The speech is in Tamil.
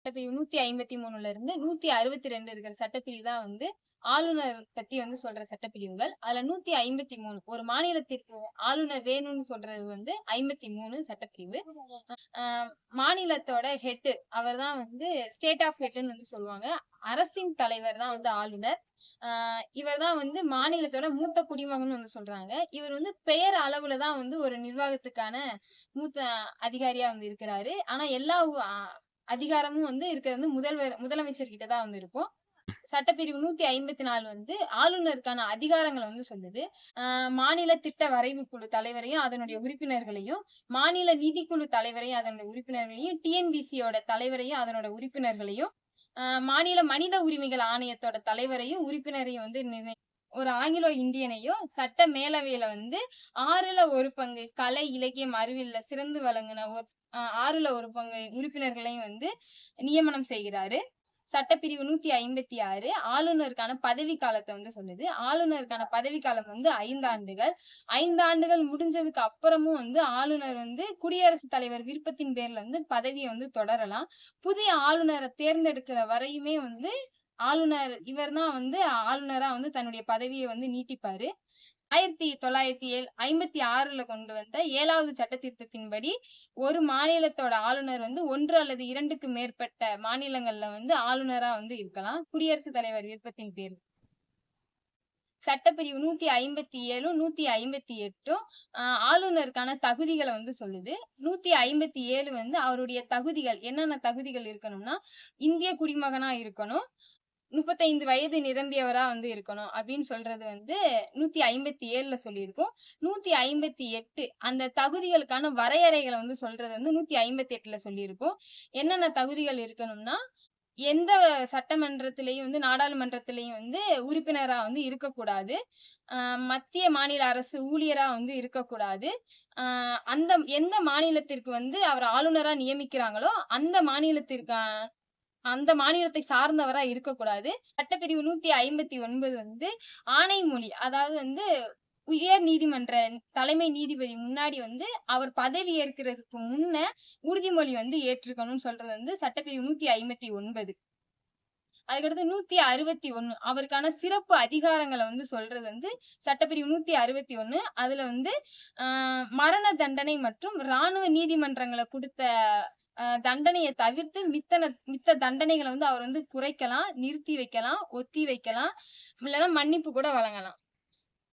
சட்டப்பிரிவு நூத்தி ஐம்பத்தி மூணுல இருந்து நூத்தி அறுபத்தி ரெண்டு இருக்கிற சட்டப்பிரிவு தான் வந்து ஆளுநர் பத்தி வந்து சொல்ற சட்டப்பிரிவுகள். அதுல நூத்தி ஐம்பத்தி மூணு ஒரு மாநிலத்திற்கு ஆளுநர் வேணும்னு சொல்றது வந்து ஐம்பத்தி மூணு சட்டப்பிரிவு மாநிலத்தோட ஹெட்டு அவர் தான் வந்து ஸ்டேட் ஆஃப் ஹெட்னு வந்து சொல்லுவாங்க. அரசின் தலைவர் தான் வந்து ஆளுநர். ஆஹ் இவர் தான் வந்து மாநிலத்தோட மூத்த குடிமகன் வந்து சொல்றாங்க. இவர் வந்து பெயர் அளவுல தான் வந்து ஒரு நிர்வாகத்துக்கான மூத்த அதிகாரியா வந்து இருக்கிறாரு. ஆனா எல்லா அதிகாரமும் வந்து இருக்கிறது வந்து முதல்வர் முதலமைச்சர் கிட்ட தான் வந்து இருக்கும். சட்டப்பிரிவு நூத்தி ஐம்பத்தி நாலு வந்து ஆளுநருக்கான அதிகாரங்களை வந்து சொல்லுது. மாநில திட்ட வரைவு குழு தலைவரையும் அதனுடைய உறுப்பினர்களையும் மாநில நிதிக்குழு தலைவரையும் அதனுடைய உறுப்பினர்களையும் டிஎன்பிசியோட தலைவரையும் அதனோட உறுப்பினர்களையும் ஆஹ் மாநில மனித உரிமைகள் ஆணையத்தோட தலைவரையும் உறுப்பினரையும் வந்து நிர்ணய ஒரு ஆங்கிலோ இந்தியனையும் சட்ட மேலவையில வந்து ஆறுல ஒரு பங்கு கலை இலக்கியம் அறிவியல்ல சிறந்து வழங்கின ஒரு ஆறுல ஒரு பங்கு உறுப்பினர்களையும் வந்து நியமனம் செய்கிறாரு. சட்டப்பிரிவு நூத்தி ஐம்பத்தி ஆறு ஆளுநருக்கான பதவி காலத்தை வந்து சொல்லுது. ஆளுநருக்கான பதவி காலம் வந்து ஐந்து ஆண்டுகள். ஐந்து ஆண்டுகள் முடிஞ்சதுக்கு அப்புறமும் வந்து ஆளுநர் வந்து குடியரசுத் தலைவர் விருப்பத்தின் பேர்ல வந்து பதவியை வந்து தொடரலாம். புதிய ஆளுநரை தேர்ந்தெடுக்கிற வரையுமே வந்து ஆளுநர் இவர் தான் வந்து ஆளுநரா வந்து தன்னுடைய பதவியை வந்து நீட்டிப்பாரு. ஆயிரத்தி தொள்ளாயிரத்தி ஏழு ஐம்பத்தி ஆறுல கொண்டு வந்த ஏழாவது சட்ட திருத்தத்தின்படி ஒரு மாநிலத்தோட ஆளுநர் வந்து ஒன்று அல்லது இரண்டுக்கு மேற்பட்ட மாநிலங்கள்ல வந்து ஆளுநரா வந்து இருக்கலாம். குடியரசுத் தலைவர் விருப்பத்தின் பேர் சட்டப்பிரிவு நூத்தி ஐம்பத்தி ஏழும் நூத்தி ஐம்பத்தி எட்டும் ஆஹ் ஆளுநருக்கான தகுதிகளை வந்து சொல்லுது. நூத்தி ஐம்பத்தி ஏழு வந்து அவருடைய தகுதிகள் என்னென்ன தகுதிகள் இருக்கணும்னா இந்திய குடிமகனா இருக்கணும். முப்பத்தைந்து வயது நிரம்பியவரா வந்து இருக்கணும். அப்படின்னு சொல்றது வந்து நூத்தி ஐம்பத்தி ஏழுல சொல்லியிருக்கோம். நூத்தி ஐம்பத்தி எட்டு அந்த தகுதிகளுக்கான வரையறைகளை வந்து சொல்றது வந்து நூத்தி ஐம்பத்தி எட்டுல சொல்லியிருக்கோம். என்னென்ன தகுதிகள் இருக்கணும்னா எந்த சட்டமன்றத்திலையும் வந்து நாடாளுமன்றத்திலையும் வந்து உறுப்பினரா வந்து இருக்கக்கூடாது. மத்திய மாநில அரசு ஊழியரா வந்து இருக்கக்கூடாது. அந்த எந்த மாநிலத்திற்கு வந்து அவர் ஆளுநரா நியமிக்கிறாங்களோ அந்த மாநிலத்திற்கு அந்த மாநிலத்தை சார்ந்தவரா இருக்கக்கூடாது. சட்டப்பிரிவு நூத்தி ஐம்பத்தி ஒன்பது வந்து ஆணைமொழி அதாவது வந்து உயர் நீதிமன்ற தலைமை நீதிபதி முன்னாடி வந்து அவர் பதவி ஏற்கிறதுக்கு முன்ன உறுதிமொழி வந்து ஏற்றுக்கணும்னு சொல்றது வந்து சட்டப்பிரிவு நூத்தி ஐம்பத்தி ஒன்பது. அதுக்கடுத்து நூத்தி அறுபத்தி ஒண்ணு அவருக்கான சிறப்பு அதிகாரங்களை வந்து சொல்றது வந்து சட்டப்பிரிவு நூத்தி அறுபத்தி ஒண்ணு அதுல வந்து மரண தண்டனை மற்றும் இராணுவ நீதிமன்றங்களை கொடுத்த தண்டனையை தவிர்த்து மித்தனை மித்த தண்டனைகளை வந்து அவர் வந்து குறைக்கலாம் நிறுத்தி வைக்கலாம் ஒத்தி வைக்கலாம் இல்லைன்னா மன்னிப்பு கூட வழங்கலாம்.